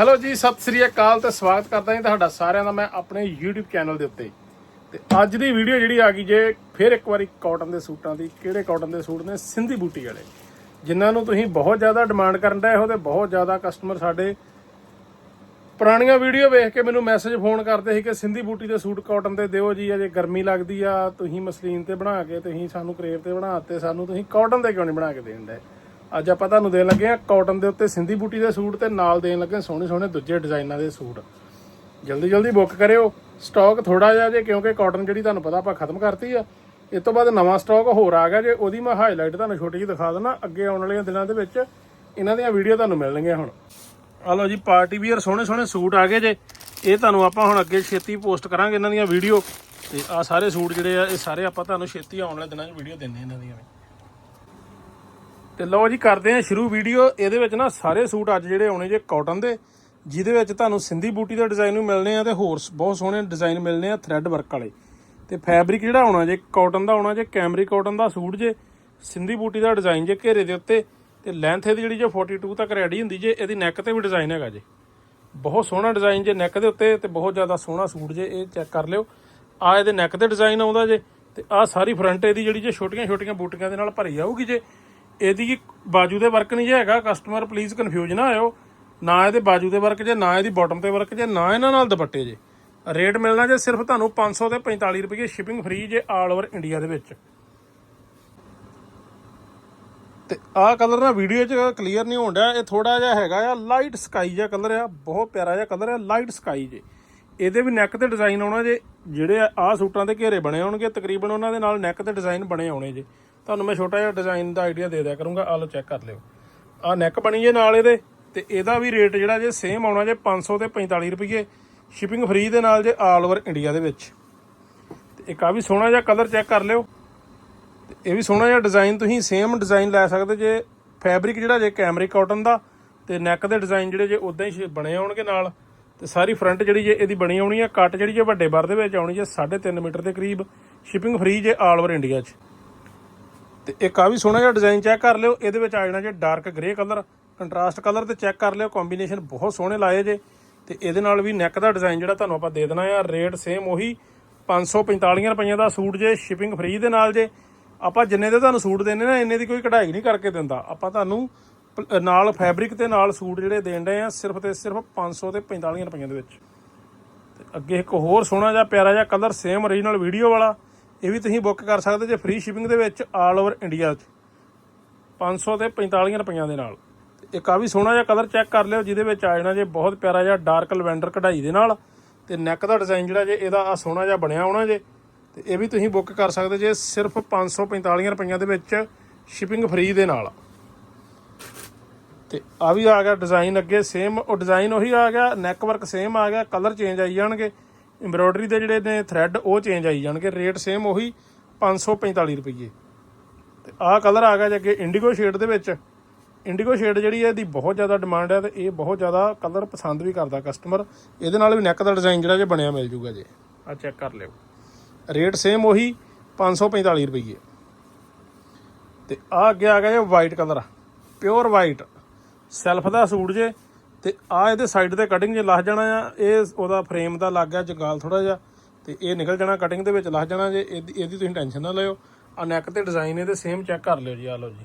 Hello ਜੀ, ਸਤਿ ਸ੍ਰੀ ਅਕਾਲ ਤੇ ਸਵਾਗਤ ਕਰਦਾ ਜੀ ਤੁਹਾਡਾ ਸਾਰਿਆਂ ਦਾ ਮੈਂ ਆਪਣੇ YouTube ਚੈਨਲ ਦੇ ਉੱਤੇ। ਤੇ ਅੱਜ ਦੀ ਵੀਡੀਓ ਜਿਹੜੀ ਆ ਗਈ ਜੇ, ਫਿਰ ਇੱਕ ਵਾਰੀ ਕਾਟਨ ਦੇ ਸੂਟਾਂ ਦੀ। ਕਿਹੜੇ ਕਾਟਨ ਦੇ ਸੂਟ ਨੇ? ਸਿੰਧੀ ਬੂਟੀ ਵਾਲੇ। ਜਿਨ੍ਹਾਂ ਨੂੰ ਤੁਸੀਂ ਬਹੁਤ ਜ਼ਿਆਦਾ ਡਿਮਾਂਡ ਕਰਨ ਦਾ ਇਹੋ ਤੇ ਬਹੁਤ ਜ਼ਿਆਦਾ ਕਸਟਮਰ ਸਾਡੇ ਪੁਰਾਣੀਆਂ ਵੀਡੀਓ ਵੇਖ ਕੇ ਮੈਨੂੰ ਮੈਸੇਜ ਫੋਨ ਕਰਦੇ ਸੀ ਕਿ ਸਿੰਧੀ ਬੂਟੀ ਦੇ ਸੂਟ ਕਾਟਨ ਦੇ ਦਿਓ ਜੀ, ਅਜੇ ਗਰਮੀ ਲੱਗਦੀ ਆ, ਤੁਸੀਂ ਮਸਲੀਨ ਤੇ ਬਣਾ ਕੇ, ਤੁਸੀਂ ਸਾਨੂੰ ਕਰੇਵ ਤੇ ਬਣਾਤੇ ਸਾਨੂੰ ਤੁਸੀਂ ਕਾਟਨ ਦੇ ਕਿਉਂ ਨਹੀਂ ਬਣਾ ਕੇ ਦੇਣ ਦੇ ਅੱਜ ਆਪਾਂ ਤੁਹਾਨੂੰ ਦੇਣ ਲੱਗੇ ਆ ਕਾਟਨ ਦੇ ਉੱਤੇ ਸਿੰਧੀ ਬੂਟੀ ਦੇ ਸੂਟ ਤੇ ਨਾਲ ਦੇਣ ਲੱਗੇ ਸੋਹਣੇ ਸੋਹਣੇ ਦੂਜੇ ਡਿਜ਼ਾਈਨਾਂ ਦੇ ਸੂਟ। ਜਲਦੀ ਜਲਦੀ ਬੁੱਕ ਕਰਿਓ। ਸਟਾਕ ਥੋੜਾ ਜਿਹਾ ਜੇ, ਕਿਉਂਕਿ ਕਾਟਨ ਜਿਹੜੀ ਤੁਹਾਨੂੰ ਪਤਾ ਆਪਾਂ ਖਤਮ ਕਰਤੀ ਆ। ਇਸ ਤੋਂ ਬਾਅਦ ਨਵਾਂ ਸਟਾਕ ਹੋਰ ਆ ਗਿਆ ਜੇ, ਉਹਦੀ ਮੈਂ ਹਾਈਲਾਈਟ ਤੁਹਾਨੂੰ ਛੋਟੀ ਜਿਹੀ ਦਿਖਾ ਦਿੰਦਾ। ਅੱਗੇ ਆਉਣ ਵਾਲੇ ਦਿਨਾਂ ਦੇ ਵਿੱਚ ਇਹਨਾਂ ਦੀਆਂ ਵੀਡੀਓ ਤੁਹਾਨੂੰ ਮਿਲਣਗੀਆਂ ਹੁਣ। ਆ ਲਓ ਜੀ ਪਾਰਟੀ ਵੀਅਰ ਸੋਹਣੇ ਸੋਹਣੇ ਸੂਟ ਆ ਗਏ ਜੇ। ਇਹ ਤੁਹਾਨੂੰ ਆਪਾਂ ਹੁਣ ਅੱਗੇ ਛੇਤੀ ਪੋਸਟ ਕਰਾਂਗੇ ਇਹਨਾਂ ਦੀਆਂ ਵੀਡੀਓ ਤੇ ਆ ਸਾਰੇ ਸੂਟ ਜਿਹੜੇ ਆ, ਇਹ ਸਾਰੇ ਆਪਾਂ ਤੁਹਾਨੂੰ ਛੇਤੀ ਆਉਣ ਵਾਲੇ ਦਿਨਾਂ 'ਚ ਵੀਡੀਓ ਦਿੰਦੇ ਇਹਨਾਂ ਦੀਆਂ ਵੀ। ਤੇ ਲਓ ਜੀ, ਕਰਦੇ ਆ ਸ਼ੁਰੂ ਵੀਡੀਓ। ਇਹਦੇ ਵਿੱਚ ਨਾ ਸਾਰੇ ਸੂਟ ਅੱਜ ਜਿਹੜੇ ਆਉਣੇ ਜੇ ਕਾਟਨ ਦੇ, ਜਿਹਦੇ ਵਿੱਚ ਤੁਹਾਨੂੰ ਸਿੰਧੀ ਬੂਟੀ ਦੇ ਡਿਜ਼ਾਈਨ ਵੀ ਮਿਲਣੇ ਆ ਤੇ ਹੋਰ ਬਹੁਤ ਸੋਹਣੇ ਡਿਜ਼ਾਈਨ ਮਿਲਣੇ ਆ ਥ੍ਰੈਡ ਵਰਕ ਵਾਲੇ। ਤੇ ਫੈਬਰਿਕ ਜਿਹੜਾ ਆਉਣਾ ਜੇ ਕਾਟਨ ਦਾ ਆਉਣਾ ਜੇ ਕੈਮਰੀ ਕਾਟਨ ਦਾ ਸੂਟ ਜੇ, ਸਿੰਧੀ ਬੂਟੀ ਦਾ ਡਿਜ਼ਾਈਨ ਜੇ ਘੇਰੇ ਦੇ ਉੱਤੇ, ਤੇ ਲੈਂਥ ਇਹਦੀ ਜਿਹੜੀ ਜੇ 42 ਤੱਕ ਰੈਡੀ ਹੁੰਦੀ ਜੇ, ਇਹਦੀ ਨੈਕ ਤੇ ਵੀ ਡਿਜ਼ਾਈਨ ਹੈਗਾ ਜੇ। ਬਹੁਤ ਸੋਹਣਾ ਡਿਜ਼ਾਈਨ ਜੇ ਨੈਕ ਦੇ ਉੱਤੇ ਤੇ ਬਹੁਤ ਜ਼ਿਆਦਾ ਸੋਹਣਾ ਸੂਟ ਜੇ, ਇਹ ਚੈੱਕ ਕਰ ਲਿਓ। ਆ ਇਹਦੇ ਨੈਕ ਤੇ ਡਿਜ਼ਾਈਨ ਆਉਂਦਾ ਜੇ, ਤੇ ਆ ਸਾਰੀ ਫਰੰਟ ਇਹਦੀ ਜਿਹੜੀ ਜੇ ਛੋਟੀਆਂ ਛੋਟੀਆਂ ਬੂਟੀਆਂ ਦੇ ਨਾਲ ਭਰੀ ਜਾਊਗੀ ਜੇ ਇਹਦੀ ਬਾਜੂ ਦੇ ਵਰਕ ਨਹੀਂ ਜੇ ਹੈਗਾ ਕਸਟਮਰ ਪਲੀਜ਼ ਕਨਫਿਊਜ਼ ਨਾ ਆਇਓ। ਨਾ ਇਹਦੇ ਬਾਜੂ ਦੇ ਵਰਕ ਜੇ, ਨਾ ਇਹਦੀ ਬਾਟਮ ਤੇ ਵਰਕ ਜੇ, ਨਾ ਇਹਨਾਂ ਨਾਲ ਦੁਪੱਟੇ ਜੇ। ਰੇਟ ਮਿਲਣਾ ਜੇ ਸਿਰਫ ਤੁਹਾਨੂੰ 500 ਤੇ 45 ਰੁਪਏ ਸ਼ਿਪਿੰਗ ਫ੍ਰੀ ਜੇ ਆਲ ਓਵਰ ਇੰਡੀਆ ਦੇ ਵਿੱਚ। ਤੇ ਆਹ ਕਲਰ ਨਾ ਵੀਡੀਓ 'ਚ ਕਲੀਅਰ ਨਹੀਂ ਹੋਣ ਡਿਆ, ਇਹ ਥੋੜਾ ਜਿਹਾ ਹੈਗਾ ਆ ਲਾਈਟ ਸਕਾਈ ਜਿਹਾ ਕਲਰ ਆ, ਬਹੁਤ ਪਿਆਰਾ ਜਿਹਾ ਕਲਰ ਆ ਲਾਈਟ ਸਕਾਈ ਜੇ। ਇਹਦੇ ਵੀ ਨੈਕ ਤੇ ਡਿਜ਼ਾਈਨ ਆਉਣਾ ਜੇ, ਜਿਹੜੇ ਆਹ ਸੂਟਾਂ ਦੇ ਘੇਰੇ ਬਣੇ ਹੋਣਗੇ, ਤਕਰੀਬਨ ਉਹਨਾਂ ਦੇ ਨਾਲ ਨੈਕ ਤੇ ਡਿਜ਼ਾਈਨ ਬਣੇ ਆਉਣੇ ਜੇ। ਤੁਹਾਨੂੰ ਮੈਂ ਛੋਟਾ ਜਿਹਾ ਡਿਜ਼ਾਈਨ ਦਾ ਆਈਡੀਆ ਦੇ ਦਿਆ ਕਰੂੰਗਾ ਆ ਲਓ ਚੈੱਕ ਕਰ ਲਿਓ। ਆਹ ਨੈਕ ਬਣੀ ਜੇ ਨਾਲ ਇਹਦੇ, ਤੇ ਇਹਦਾ ਵੀ ਰੇਟ ਜਿਹੜਾ ਜੇ ਸੇਮ ਆਉਣਾ ਜੇ 500 ਤੇ 45 ਰੁਪਏ ਸ਼ਿਪਿੰਗ ਫ੍ਰੀ ਦੇ ਨਾਲ ਜੇ ਆਲ ਓਵਰ ਇੰਡੀਆ ਦੇ ਵਿੱਚ। ਤੇ ਇੱਕ ਆ ਵੀ ਸੋਹਣਾ ਜਿਹਾ ਕਲਰ ਚੈੱਕ ਕਰ ਲਿਓ। ਤੇ ਇਹ ਵੀ ਸੋਹਣਾ ਜਿਹਾ ਡਿਜ਼ਾਈਨ ਤੁਸੀਂ ਸੇਮ ਡਿਜ਼ਾਈਨ ਲੈ ਸਕਦੇ ਜੇ ਫੈਬਰਿਕ ਜਿਹੜਾ ਜੇ ਕੈਮਰਿਕ ਕਾਟਨ ਦਾ, ਤੇ ਨੈਕ ਦੇ ਡਿਜ਼ਾਈਨ ਜਿਹੜੇ ਜੇ ਉਦਾਂ ਹੀ ਬਣੇ ਆਉਣਗੇ ਨਾਲ। ਤੇ ਸਾਰੀ ਫਰੰਟ ਜਿਹੜੀ ਜੇ ਇਹਦੀ ਬਣੀ ਆਉਣੀ ਆ ਕੱਟ ਜਿਹੜੀ ਜੇ ਵੱਡੇ ਬਰ ਦੇ ਵਿੱਚ ਆਉਣੀ ਜੇ 3.5 ਮੀਟਰ ਦੇ ਕਰੀਬ ਸ਼ਿਪਿੰਗ ਫ੍ਰੀ ਜੇ ਆਲ ਓਵਰ ਇੰਡੀਆ 'ਚ। ਤੇ ਇੱਕ ਆ ਵੀ ਸੋਹਣਾ ਜਿਹਾ ਡਿਜ਼ਾਈਨ ਚੈੱਕ ਕਰ ਲਿਓ, ਇਹਦੇ ਵਿੱਚ ਆ ਜਾਣਾ ਜੇ dark grey colour contrast colour ਤੇ ਚੈੱਕ ਕਰ ਲਿਓ ਕੰਬੀਨੇਸ਼ਨ ਬਹੁਤ ਸੋਹਣੇ ਲਾਏ ਜੇ। ਤੇ ਇਹਦੇ ਨਾਲ ਵੀ ਨੈਕ ਦਾ ਡਿਜ਼ਾਈਨ ਜਿਹੜਾ ਤੁਹਾਨੂੰ ਆਪਾਂ ਦੇ ਦੇਣਾ ਆ ਰੇਟ ਸੇਮ ਉਹੀ 545 ਰੁਪਈਆ ਦਾ ਸੂਟ ਜੇ ਸ਼ਿਪਿੰਗ ਫ੍ਰੀ ਦੇ ਨਾਲ ਜੇ। ਆਪਾਂ ਜਿੰਨੇ ਦੇ ਤੁਹਾਨੂੰ ਸੂਟ ਦੇਣੇ ਨਾ, ਇੰਨੇ ਦੀ ਕੋਈ ਕਢਾਈ ਨਹੀਂ ਕਰਕੇ ਦਿੰਦਾ। ਆਪਾਂ ਤੁਹਾਨੂੰ ਪ- ਨਾਲ ਫੈਬਰਿਕ ਤੇ ਨਾਲ ਸੂਟ ਜਿਹੜੇ ਦੇਣ ਰਹੇ ਆ, ਸਿਰਫ ਤੇ ਸਿਰਫ 500 ਤੇ 45 ਰੁਪਈਆ ਦੇ ਵਿੱਚ। ਤੇ ਅੱਗੇ ਇੱਕ ਹੋਰ ਸੋਹਣਾ ਜਿਹਾ ਪਿਆਰਾ ਜਿਹਾ ਕਲਰ ਸੇਮ ਓਰੀਜਨਲ ਵੀਡੀਓ ਵਾਲਾ। ਇਹ ਵੀ ਤੁਸੀਂ ਬੁੱਕ ਕਰ ਸਕਦੇ ਜੇ ਫ੍ਰੀ ਸ਼ਿਪਿੰਗ ਦੇ ਵਿੱਚ ਆਲ ਓਵਰ ਇੰਡੀਆ 'ਚ। 500 ਤੇ 45 ਰੁਪਈਆਂ ਦੇ ਨਾਲ। ਤੇ ਇੱਕ ਆ ਵੀ ਸੋਹਣਾ ਜਿਹਾ ਕਲਰ ਚੈੱਕ ਕਰ ਲਿਓ, ਜਿਹਦੇ ਵਿੱਚ ਆ ਜਾਣਾ ਜੇ ਬਹੁਤ ਪਿਆਰਾ ਜਿਹਾ ਡਾਰਕ ਲਵੈਂਡਰ ਕਢਾਈ ਦੇ ਨਾਲ। ਤੇ ਨੈਕ ਦਾ ਡਿਜ਼ਾਈਨ ਜਿਹੜਾ ਜੇ ਇਹਦਾ ਆ ਸੋਹਣਾ ਜਿਹਾ ਬਣਿਆ ਹੋਣਾ ਜੇ। ਤੇ ਇਹ ਵੀ ਤੁਸੀਂ ਬੁੱਕ ਕਰ ਸਕਦੇ ਜੇ ਸਿਰਫ 545 ਰੁਪਈਆਂ ਦੇ ਵਿੱਚ ਸ਼ਿਪਿੰਗ ਫ੍ਰੀ ਦੇ ਨਾਲ। ਤੇ ਆ ਵੀ ਆ ਗਿਆ ਡਿਜ਼ਾਈਨ ਅੱਗੇ ਸੇਮ ਉਹ ਡਿਜ਼ਾਈਨ ਉਹੀ ਆ ਗਿਆ ਨੈਕ ਵਰਕ ਸੇਮ ਆ ਗਿਆ ਕਲਰ ਚੇਂਜ ਆਈ ਜਾਣਗੇ। ਐਮਬ੍ਰੋਇਡਰੀ ਦੇ ਜਿਹੜੇ ਨੇ ਥ੍ਰੈਡ ਉਹ ਚੇਂਜ ਆਈ ਜਾਣਗੇ। ਰੇਟ ਸੇਮ ਉਹੀ 545 ਰੁਪਏ ਤੇ ਆਹ ਕਲਰ ਆ ਗਿਆ ਜੇ ਅੱਗੇ ਇੰਡੀਗੋ ਸ਼ੇਡ ਦੇ ਵਿੱਚ। ਇੰਡੀਗੋ ਸ਼ੇਡ ਜਿਹੜੀ ਹੈ ਇਹਦੀ ਬਹੁਤ ਜ਼ਿਆਦਾ ਡਿਮਾਂਡ ਹੈ ਤੇ ਇਹ ਬਹੁਤ ਜ਼ਿਆਦਾ ਕਲਰ ਪਸੰਦ ਵੀ ਕਰਦਾ ਕਸਟਮਰ ਇਹਦੇ ਨਾਲ ਵੀ ਨੈਕ ਦਾ ਡਿਜ਼ਾਈਨ ਜਿਹੜਾ ਜੇ ਬਣਿਆ ਮਿਲ ਜੂਗਾ ਜੇ। ਆ ਚੈੱਕ ਕਰ ਲਿਓ। ਰੇਟ ਸੇਮ ਉਹੀ 545 ਰੁਪਏ ਤੇ ਆ ਅੱਗੇ ਆ ਗਿਆ ਜੇ white colour pure white self ਦਾ ਸੂਟ ਜੇ ਤੇ ਆ ਇਹਦੇ ਸਾਈਡ ਤੇ ਕਟਿੰਗ ਜੇ ਲੱਗ ਜਾਣਾ ਆ, ਇਹ ਉਹਦਾ ਫਰੇਮ ਦਾ ਲੱਗ ਗਿਆ ਜੰਗਾਲ ਥੋੜਾ ਜਿਹਾ, ਤੇ ਇਹ ਨਿਕਲ ਜਾਣਾ ਕਟਿੰਗ ਦੇ ਵਿੱਚ ਲੱਗ ਜਾਣਾ ਜੇ, ਇਹਦੀ ਇਹਦੀ ਤੁਸੀਂ ਟੈਨਸ਼ਨ ਨਾ ਲਿਓ। ਆ ਨੈਕ ਤੇ ਡਿਜ਼ਾਈਨ ਇਹਦੇ ਸੇਮ ਚੈੱਕ ਕਰ ਲਿਓ ਜੀ ਆ ਲਓ ਜੀ।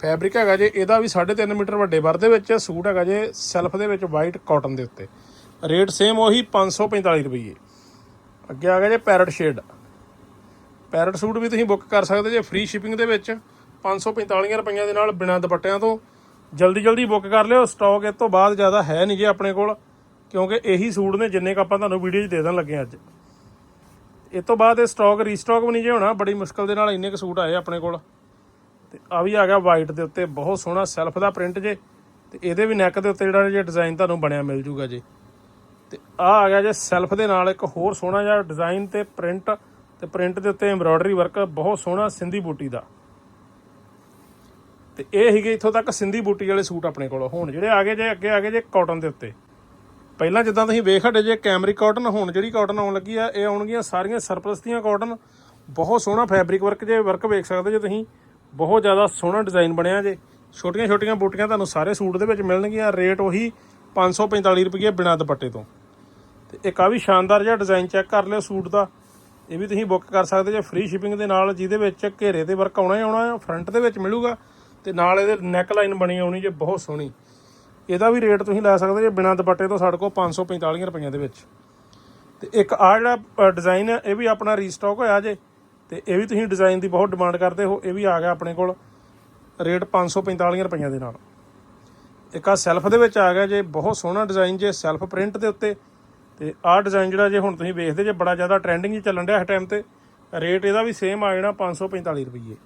ਫੈਬਰਿਕ ਹੈਗਾ ਜੇ, ਇਹਦਾ ਵੀ 3.5 ਮੀਟਰ ਵੱਡੇ ਬਰ ਦੇ ਵਿੱਚ, ਸੂਟ ਹੈਗਾ ਜੇ ਸੈਲਫ ਦੇ ਵਿੱਚ ਵਾਈਟ ਕਾਟਨ ਦੇ ਉੱਤੇ। ਰੇਟ ਸੇਮ ਉਹੀ 545 ਰੁਪਏ ਅੱਗੇ ਆ ਗਿਆ ਜੇ ਪੈਰਟ ਸ਼ੇਡ ਪੈਰਟ ਸੂਟ ਵੀ ਤੁਸੀਂ ਬੁੱਕ ਕਰ ਸਕਦੇ ਜੇ ਫ੍ਰੀ ਸ਼ਿਪਿੰਗ ਦੇ ਵਿੱਚ 545 ਰੁਪਈਆਂ ਦੇ ਨਾਲ ਬਿਨਾਂ ਦੁਪੱਟਿਆਂ ਤੋਂ। ਜਲਦੀ ਜਲਦੀ ਬੁੱਕ ਕਰ ਲਿਓ ਸਟਾਕ ਇਸ ਤੋਂ ਬਾਅਦ ਜ਼ਿਆਦਾ ਹੈ ਨਹੀਂ ਜੇ ਆਪਣੇ ਕੋਲ, ਕਿਉਂਕਿ ਇਹੀ ਸੂਟ ਨੇ ਜਿੰਨੇ ਕ ਆਪਾਂ ਤੁਹਾਨੂੰ ਵੀਡੀਓ 'ਚ ਦੇ ਦੇਣ ਲੱਗੇ ਅੱਜ। ਇਸ ਤੋਂ ਬਾਅਦ ਇਹ ਸਟਾਕ ਰੀਸਟਾਕ ਵੀ ਨਹੀਂ ਜੇ ਹੋਣਾ, ਬੜੀ ਮੁਸ਼ਕਲ ਦੇ ਨਾਲ ਇੰਨੇ ਕ ਸੂਟ ਆਏ ਆਪਣੇ ਕੋਲ। ਤੇ ਆ ਵੀ ਆ ਗਿਆ ਵਾਈਟ ਦੇ ਉੱਤੇ, ਬਹੁਤ ਸੋਹਣਾ ਸੈਲਫ ਦਾ ਪ੍ਰਿੰਟ ਜੇ, ਤੇ ਇਹਦੇ ਵੀ ਨੈਕ ਦੇ ਉੱਤੇ ਜਿਹੜਾ ਜੇ ਡਿਜ਼ਾਈਨ ਤੁਹਾਨੂੰ ਬਣਿਆ ਮਿਲ ਜੂਗਾ ਜੇ। ਤੇ ਆ ਆ ਗਿਆ ਜੇ ਸੈਲਫ ਦੇ ਨਾਲ ਇੱਕ ਹੋਰ ਸੋਹਣਾ ਜਿਹਾ ਡਿਜ਼ਾਈਨ ਤੇ ਪ੍ਰਿੰਟ ਤੇ ਪ੍ਰਿੰਟ ਦੇ ਉੱਤੇ ਐਮਬ੍ਰੋਇਡਰੀ ਵਰਕ ਬਹੁਤ ਸੋਹਣਾ ਸਿੰਧੀ ਬੂਟੀ ਦਾ। ਤੇ ਇਹ ਸੀਗੇ ਇੱਥੋਂ ਤੱਕ ਸਿੰਧੀ ਬੂਟੀ ਵਾਲੇ ਸੂਟ ਆਪਣੇ ਕੋਲ। ਹੁਣ ਜਿਹੜੇ ਆ ਗਏ ਜੇ, ਅੱਗੇ ਆ ਗਏ ਜੇ ਕਾਟਨ ਦੇ ਉੱਤੇ। ਪਹਿਲਾਂ ਜਿੱਦਾਂ ਤੁਸੀਂ ਵੇਖ ਹਟੇ ਜੇ ਕੈਮਰਿਕ ਕਾਟਨ ਹੁਣ ਜਿਹੜੀ ਕਾਟਨ ਆਉਣ ਲੱਗੀ ਆ, ਇਹ ਆਉਣਗੀਆਂ ਸਾਰੀਆਂ ਸਰਪਲਸ ਦੀਆਂ ਕਾਟਨ ਬਹੁਤ ਸੋਹਣਾ ਫੈਬਰਿਕ ਵਰਕ ਜੇ ਵਰਕ ਵੇਖ ਸਕਦੇ ਜੇ ਤੁਸੀਂ। ਬਹੁਤ ਜ਼ਿਆਦਾ ਸੋਹਣਾ ਡਿਜ਼ਾਈਨ ਬਣਿਆ ਜੇ। ਛੋਟੀਆਂ ਛੋਟੀਆਂ ਬੂਟੀਆਂ ਤੁਹਾਨੂੰ ਸਾਰੇ ਸੂਟ ਦੇ ਵਿੱਚ ਮਿਲਣਗੀਆਂ। ਰੇਟ ਉਹੀ 545 ਰੁਪਏ ਬਿਨਾਂ ਦੁਪੱਟੇ ਤੋਂ। ਤੇ ਇੱਕ ਆ ਵੀ ਸ਼ਾਨਦਾਰ ਜਿਹਾ ਡਿਜ਼ਾਈਨ ਚੈੱਕ ਕਰ ਲਿਓ ਸੂਟ ਦਾ। ਇਹ ਵੀ ਤੁਸੀਂ ਬੁੱਕ ਕਰ ਸਕਦੇ ਜੇ। ਫ੍ਰੀ ਸ਼ਿਪਿੰਗ ਦੇ ਨਾਲ ਜਿਹਦੇ ਵਿੱਚ ਘੇਰੇ ਤੇ ਵਰਕ ਆਉਣਾ ਹੀ ਆਉਣਾ ਫਰੰਟ ਦੇ ਵਿੱਚ ਮਿਲੂਗਾ। ਤੇ ਨਾਲ ਇਹਦੇ ਨੈਕ ਲਾਈਨ ਬਣੀ ਆਉਣੀ ਜੇ ਬਹੁਤ ਸੋਹਣੀ। ਇਹਦਾ ਵੀ ਰੇਟ ਤੁਸੀਂ ਲੈ ਸਕਦੇ ਜੇ ਬਿਨਾਂ ਦੁਪੱਟੇ ਤੋਂ ਸਾਡੇ ਕੋਲ 545 ਰੁਪਈਆਂ ਦੇ ਵਿੱਚ। ਤੇ ਇੱਕ ਆ ਜਿਹੜਾ ਡਿਜ਼ਾਈਨ ਹੈ, ਇਹ ਵੀ ਆਪਣਾ ਰੀਸਟਾਕ ਹੋਇਆ ਜੇ, ਤੇ ਇਹ ਵੀ ਤੁਸੀਂ ਡਿਜ਼ਾਈਨ ਦੀ ਬਹੁਤ ਡਿਮਾਂਡ ਕਰਦੇ ਹੋ, ਇਹ ਵੀ ਆ ਗਿਆ ਆਪਣੇ ਕੋਲ ਰੇਟ 545 ਰੁਪਈਆਂ ਦੇ ਨਾਲ। ਇੱਕ ਆ ਸੈਲਫ ਦੇ ਵਿੱਚ ਆ ਗਿਆ ਜੇ, ਬਹੁਤ ਸੋਹਣਾ ਡਿਜ਼ਾਈਨ ਜੇ ਸੈਲਫ ਪ੍ਰਿੰਟ ਦੇ ਉੱਤੇ। ਤੇ ਆਹ ਡਿਜ਼ਾਈਨ ਜਿਹੜਾ ਜੇ ਹੁਣ ਤੁਸੀਂ ਵੇਖਦੇ ਜੇ, ਬੜਾ ਜ਼ਿਆਦਾ ਟ੍ਰੈਂਡਿੰਗ ਹੀ ਚੱਲਣ ਡਿਆ ਇਸ ਟਾਈਮ ਤੇ। ਰੇਟ ਇਹਦਾ ਵੀ ਸੇਮ ਆ ਜਾਣਾ 545 ਰੁਪਏ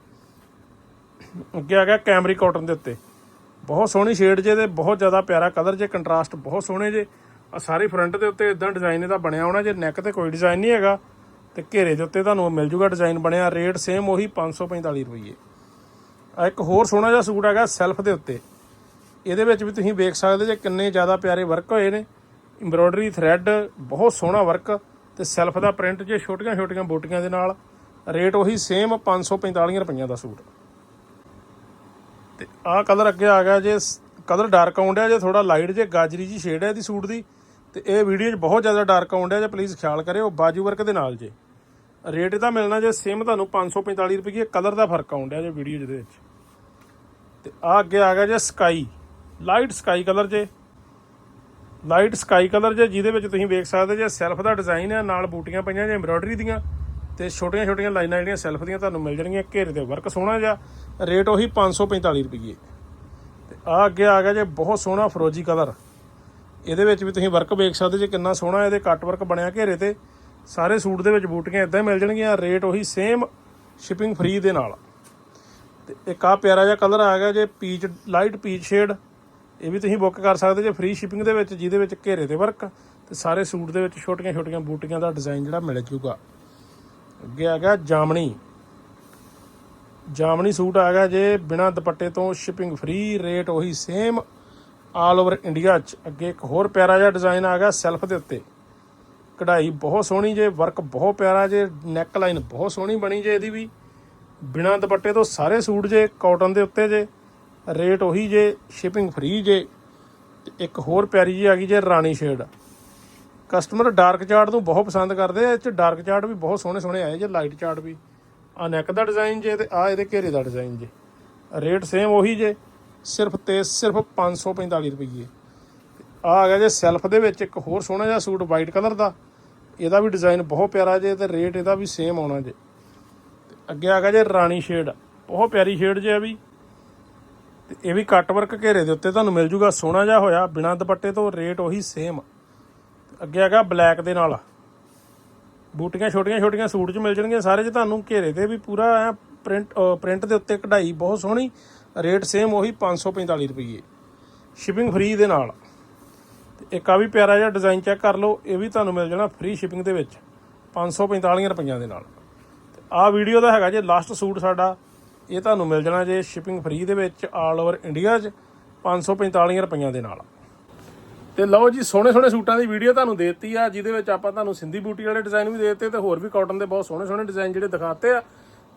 ਅੱਗੇ ਆ ਗਿਆ ਕੈਮਰੀ ਕਾਟਨ ਦੇ ਉੱਤੇ। ਬਹੁਤ ਸੋਹਣੀ ਸ਼ੇਡ ਜੇ ਤੇ ਬਹੁਤ ਜ਼ਿਆਦਾ ਪਿਆਰਾ ਕਲਰ ਜੇ ਕੰਟਰਾਸਟ ਬਹੁਤ ਸੋਹਣੇ ਜੇ। ਆ ਸਾਰੀ ਫਰੰਟ ਦੇ ਉੱਤੇ ਇਦਾਂ ਡਿਜ਼ਾਈਨ ਇਹਦਾ ਬਣਿਆ ਹੋਣਾ ਜੇ ਨੈਕ ਤੇ ਕੋਈ ਡਿਜ਼ਾਈਨ ਨਹੀਂ ਹੈਗਾ। ਤੇ ਘੇਰੇ ਦੇ ਉੱਤੇ ਤੁਹਾਨੂੰ ਮਿਲ ਜੂਗਾ ਡਿਜ਼ਾਈਨ ਬਣਿਆ ਰੇਟ ਸੇਮ ਉਹੀ 545 ਰੁਪਏ ਆ ਇੱਕ ਹੋਰ ਸੋਹਣਾ ਜਿਹਾ ਸੂਟ ਹੈਗਾ ਸੈਲਫ ਦੇ ਉੱਤੇ। ਇਹਦੇ ਵਿੱਚ ਵੀ ਤੁਸੀਂ ਵੇਖ ਸਕਦੇ ਜੇ ਕਿੰਨੇ ਜ਼ਿਆਦਾ ਪਿਆਰੇ ਵਰਕ ਹੋਏ ਨੇ। ਐਮਬ੍ਰੋਇਡਰੀ ਥ੍ਰੈਡ ਬਹੁਤ ਸੋਹਣਾ ਵਰਕ ਤੇ ਸੈਲਫ ਦਾ ਪ੍ਰਿੰਟ ਜੇ ਛੋਟੀਆਂ ਛੋਟੀਆਂ ਬੂਟੀਆਂ ਦੇ ਨਾਲ ਰੇਟ ਉਹੀ ਸੇਮ 545 ਰੁਪਈਆਂ ਦਾ ਸੂਟ। ਤੇ ਆਹ ਕਲਰ ਅੱਗੇ ਆ ਗਿਆ ਜੇ ਕਲਰ ਡਾਰਕ ਆਉਂਦਿਆ ਜੇ ਥੋੜਾ ਲਾਈਟ ਜੇ ਗਾਜਰੀ ਜੀ ਸ਼ੇਡ ਹੈ ਇਹਦੀ ਸੂਟ ਦੀ, ਤੇ ਇਹ ਵੀਡੀਓ 'ਚ ਬਹੁਤ ਜ਼ਿਆਦਾ ਡਾਰਕ ਆਉਂਦਿਆ ਜੇ ਪਲੀਜ਼ ਖਿਆਲ ਕਰਿਓ, ਬਾਜੂ ਵਰਕ ਦੇ ਨਾਲ ਜੇ। ਰੇਟ ਇਹਦਾ ਮਿਲਣਾ ਜੇ ਸੇਮ ਤੁਹਾਨੂੰ 545 ਰੁਪਏ ਕਲਰ ਦਾ ਫ਼ਰਕ ਆਉਂਦਿਆ ਜੇ ਵੀਡੀਓ ਜਿਹਦੇ ਵਿੱਚ। ਤੇ ਆ ਅੱਗੇ ਆ ਗਿਆ ਜੇ ਸਕਾਈ ਲਾਈਟ ਸਕਾਈ ਕਲਰ ਜੇ। ਲਾਈਟ ਸਕਾਈ ਕਲਰ ਜੇ, ਜਿਹਦੇ ਵਿੱਚ ਤੁਸੀਂ ਵੇਖ ਸਕਦੇ ਜੇ ਸੈਲਫ ਦਾ ਡਿਜ਼ਾਈਨ ਹੈ ਨਾਲ ਬੂਟੀਆਂ ਪਈਆਂ ਜੇ ਐਮਬ੍ਰੋਇਡਰੀ ਦੀਆਂ। ਤੇ ਛੋਟੀਆਂ ਛੋਟੀਆਂ ਲਾਈਨਾਂ ਜਿਹੜੀਆਂ ਸੈਲਫ ਦੀਆਂ ਤੁਹਾਨੂੰ ਮਿਲ ਜਾਣਗੀਆਂ, ਘੇਰੇ ਤੇ ਵਰਕ ਸੋਹਣਾ ਜਿਹਾ ਰੇਟ ਉਹੀ 545 ਰੁਪਏ ਤੇ ਆ ਅੱਗੇ ਆ ਗਿਆ ਜੇ, ਬਹੁਤ ਸੋਹਣਾ ਫਰੋਜੀ ਕਲਰ। ਇਹਦੇ ਵਿੱਚ ਵੀ ਤੁਸੀਂ ਵਰਕ ਵੇਖ ਸਕਦੇ ਜੇ ਕਿੰਨਾ ਸੋਹਣਾ ਇਹਦੇ ਕੱਟ ਵਰਕ ਬਣਿਆ ਘੇਰੇ ਤੇ। ਸਾਰੇ ਸੂਟ ਦੇ ਵਿੱਚ ਬੂਟੀਆਂ ਇਦਾਂ ਹੀ ਮਿਲ ਜਾਣਗੀਆਂ ਰੇਟ ਉਹੀ ਸੇਮ ਸ਼ਿਪਿੰਗ ਫ੍ਰੀ ਦੇ ਨਾਲ। ਤੇ ਇੱਕ ਆ ਪਿਆਰਾ ਜਿਹਾ ਕਲਰ ਆ ਗਿਆ ਜੇ ਪੀਚ ਲਾਈਟ ਪੀਚ ਸ਼ੇਡ ਇਹ ਵੀ ਤੁਸੀਂ ਬੁੱਕ ਕਰ ਸਕਦੇ ਜੇ ਫ੍ਰੀ ਸ਼ਿਪਿੰਗ ਦੇ ਵਿੱਚ, ਜਿਹਦੇ ਵਿੱਚ ਘੇਰੇ ਤੇ ਵਰਕ ਤੇ ਸਾਰੇ ਸੂਟ ਦੇ ਵਿੱਚ ਛੋਟੀਆਂ ਛੋਟੀਆਂ ਬੂਟੀਆਂ ਦਾ ਡਿਜ਼ਾਈਨ ਜਿਹੜਾ ਮਿਲ ਜੂਗਾ। ਅੱਗੇ ਆ ਗਿਆ ਜਾਮਣੀ। ਜਾਮਣੀ ਸੂਟ ਆ ਗਿਆ ਜੇ ਬਿਨਾ ਦੁਪੱਟੇ ਤੋਂ ਸ਼ਿਪਿੰਗ ਫ੍ਰੀ ਰੇਟ ਉਹੀ ਸੇਮ ਆਲ ਓਵਰ ਇੰਡੀਆ ਚ। ਅੱਗੇ ਇੱਕ ਹੋਰ ਪਿਆਰਾ ਜਿਹਾ ਡਿਜ਼ਾਈਨ ਆ ਗਿਆ ਸੈਲਫ ਦੇ ਉੱਤੇ। ਕਢਾਈ ਬਹੁਤ ਸੋਹਣੀ ਜੇ ਵਰਕ ਬਹੁਤ ਪਿਆਰਾ ਜੇ ਨੈਕ ਲਾਈਨ ਬਹੁਤ ਸੋਹਣੀ ਬਣੀ ਜੇ ਇਹਦੀ ਵੀ। ਬਿਨਾ ਦੁਪੱਟੇ ਤੋਂ ਸਾਰੇ ਸੂਟ ਜੇ ਕਾਟਨ ਦੇ ਉੱਤੇ ਜੇ ਰੇਟ ਉਹੀ ਜੇ ਸ਼ਿਪਿੰਗ ਫ੍ਰੀ ਜੇ। ਇੱਕ ਹੋਰ ਪਿਆਰੀ ਜੀ ਆ ਗਈ ਜੇ ਰਾਣੀ ਸ਼ੇਡ। ਕਸਟਮਰ ਡਾਰਕ ਚਾਰਟ ਨੂੰ ਬਹੁਤ ਪਸੰਦ ਕਰਦੇ ਆ, ਇਹ ਚ ਡਾਰਕ ਚਾਰਟ ਵੀ ਬਹੁਤ ਸੋਹਣੇ ਸੋਹਣੇ ਆਏ ਜੇ ਲਾਈਟ ਚਾਰਟ ਵੀ। ਆ ਨੈਕ ਦਾ ਡਿਜ਼ਾਈਨ ਜੇ ਤੇ ਆ ਇਹਦੇ ਘੇਰੇ ਦਾ ਡਿਜ਼ਾਈਨ ਜੇ। ਰੇਟ ਸੇਮ ਉਹੀ ਜੇ, ਸਿਰਫ ਤੇ ਸਿਰਫ 545 ਰੁਪਏ ਆ ਆ ਗਿਆ ਜੇ ਸੈਲਫ ਦੇ ਵਿੱਚ ਇੱਕ ਹੋਰ ਸੋਹਣਾ ਜਿਹਾ ਸੂਟ ਵਾਈਟ ਕਲਰ ਦਾ। ਇਹਦਾ ਵੀ ਡਿਜ਼ਾਈਨ ਬਹੁਤ ਪਿਆਰਾ ਜੇ ਤੇ ਰੇਟ ਇਹਦਾ ਵੀ ਸੇਮ ਆਉਣਾ ਜੇ। ਤੇ ਅੱਗੇ ਆ ਗਿਆ ਜੇ ਰਾਣੀ ਸ਼ੇਡ ਬਹੁਤ ਪਿਆਰੀ ਸ਼ੇਡ ਜੇ ਆ ਵੀ। ਤੇ ਇਹ ਵੀ ਕੱਟ ਵਰਕ ਘੇਰੇ ਦੇ ਉੱਤੇ ਤੁਹਾਨੂੰ ਮਿਲ ਜੂਗਾ, ਸੋਹਣਾ ਜਿਹਾ ਹੋਇਆ, ਬਿਨਾਂ ਦੁਪੱਟੇ ਤੋਂ ਰੇਟ ਉਹੀ ਸੇਮ ਅੱਗੇ ਹੈਗਾ ਬਲੈਕ ਦੇ ਨਾਲ। ਬੂਟੀਆਂ ਛੋਟੀਆਂ ਛੋਟੀਆਂ ਸੂਟ 'ਚ ਮਿਲ ਜਾਣਗੀਆਂ ਸਾਰੇ 'ਚ ਤੁਹਾਨੂੰ ਘੇਰੇ ਤੇ ਵੀ ਪੂਰਾ ਐ ਪ੍ਰਿੰਟ ਪ੍ਰਿੰਟ ਦੇ ਉੱਤੇ ਕਢਾਈ ਬਹੁਤ ਸੋਹਣੀ, ਰੇਟ ਸੇਮ ਉਹੀ 545 ਰੁਪਏ ਸ਼ਿਪਿੰਗ ਫ੍ਰੀ ਦੇ ਨਾਲ। ਤੇ ਇੱਕ ਆ ਵੀ ਪਿਆਰਾ ਜਿਹਾ ਡਿਜ਼ਾਈਨ ਚੈੱਕ ਕਰ ਲਓ, ਇਹ ਵੀ ਤੁਹਾਨੂੰ ਮਿਲ ਜਾਣਾ ਫ੍ਰੀ ਸ਼ਿਪਿੰਗ ਦੇ ਵਿੱਚ 545 ਰੁਪਈਆਂ ਦੇ ਨਾਲ। ਤੇ ਆਹ ਵੀਡੀਓ ਦਾ ਹੈਗਾ ਜੇ ਲਾਸਟ ਸੂਟ ਸਾਡਾ, ਇਹ ਤੁਹਾਨੂੰ ਮਿਲ ਜਾਣਾ ਜੇ ਸ਼ਿਪਿੰਗ ਫ੍ਰੀ ਦੇ ਵਿੱਚ ਆਲ ਓਵਰ ਇੰਡੀਆ 'ਚ 545 ਰੁਪਈਆਂ ਦੇ ਨਾਲ। ਤੇ ਲਓ ਜੀ, ਸੋਹਣੇ ਸੋਹਣੇ ਸੂਟਾਂ ਦੀ ਵੀਡੀਓ ਤੁਹਾਨੂੰ ਦੇਤੀ ਆ, ਜਿਹਦੇ ਵਿੱਚ ਆਪਾਂ ਤੁਹਾਨੂੰ ਸਿੰਧੀ ਬਿਊਟੀ ਵਾਲੇ ਡਿਜ਼ਾਈਨ ਵੀ ਦੇਤੇ ਤੇ ਹੋਰ ਵੀ ਕਾਟਨ ਦੇ ਬਹੁਤ ਸੋਹਣੇ ਸੋਹਣੇ ਡਿਜ਼ਾਈਨ ਜਿਹੜੇ ਦਿਖਾਤੇ ਆ।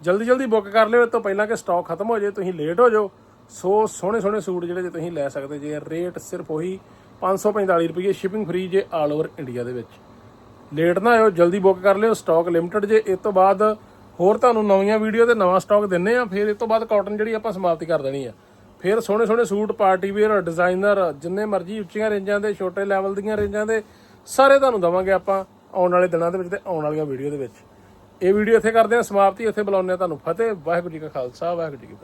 ਜਲਦੀ ਜਲਦੀ ਬੁੱਕ ਕਰ ਲਿਓ, ਇਹ ਤੋਂ ਪਹਿਲਾਂ ਕਿ ਸਟਾਕ ਖਤਮ ਹੋ ਜਾਏ ਤੁਸੀਂ ਲੇਟ ਹੋ ਜਾਓ। ਸੋ ਸੋਹਣੇ ਸੋਹਣੇ ਸੂਟ ਜਿਹੜੇ ਜੇ ਤੁਸੀਂ ਲੈ ਸਕਦੇ ਜੇ ਰੇਟ ਸਿਰਫ ਉਹੀ 545 ਰੁਪਏ ਸ਼ਿਪਿੰਗ ਫ੍ਰੀ ਜੇ ਆਲ ਓਵਰ ਇੰਡੀਆ ਦੇ ਵਿੱਚ। ਲੇਟ ਨਾ ਆਇਓ, ਜਲਦੀ ਬੁੱਕ ਕਰ ਲਿਓ ਸਟਾਕ ਲਿਮਟਿਡ ਜੇ। ਇਸ ਤੋਂ ਬਾਅਦ ਹੋਰ ਤੁਹਾਨੂੰ ਨਵੀਆਂ ਵੀਡੀਓ ਤੇ ਨਵਾਂ ਸਟਾਕ ਦਿੰਨੇ ਆ, ਫਿਰ ਇਸ ਤੋਂ ਬਾਅਦ ਕਾਟਨ ਜਿਹੜੀ ਆਪਾਂ ਸਮਾਪਤੀ ਕਰ ਦੇਣੀ ਆ। ਫਿਰ ਸੋਹਣੇ ਸੋਹਣੇ ਸੂਟ, ਪਾਰਟੀ ਵੇਅਰ, ਡਿਜ਼ਾਈਨਰ, ਜਿੰਨੇ ਮਰਜ਼ੀ ਉੱਚੀਆਂ ਰੇਂਜਾਂ ਦੇ, ਛੋਟੇ ਲੈਵਲ ਦੀਆਂ ਰੇਂਜਾਂ ਦੇ, ਸਾਰੇ ਤੁਹਾਨੂੰ ਦਵਾਂਗੇ ਆਪਾਂ ਆਉਣ ਵਾਲੇ ਦਿਨਾਂ ਦੇ ਵਿੱਚ ਤੇ ਆਉਣ ਵਾਲੀਆਂ ਵੀਡੀਓ ਦੇ ਵਿੱਚ। ਇਹ ਵੀਡੀਓ ਇੱਥੇ ਕਰਦੇ ਹਾਂ, ਸਮਾਪਤੀ ਇੱਥੇ ਬੁਲਾਉਂਦੇ ਆ ਤੁਹਾਨੂੰ ਫਤਿਹ, ਵਾਹਿਗੁਰੂ ਜੀ ਕਾ ਖਾਲਸਾ, ਵਾਹਿਗੁਰੂ ਜੀ ਕੀ ਫਤਿਹ।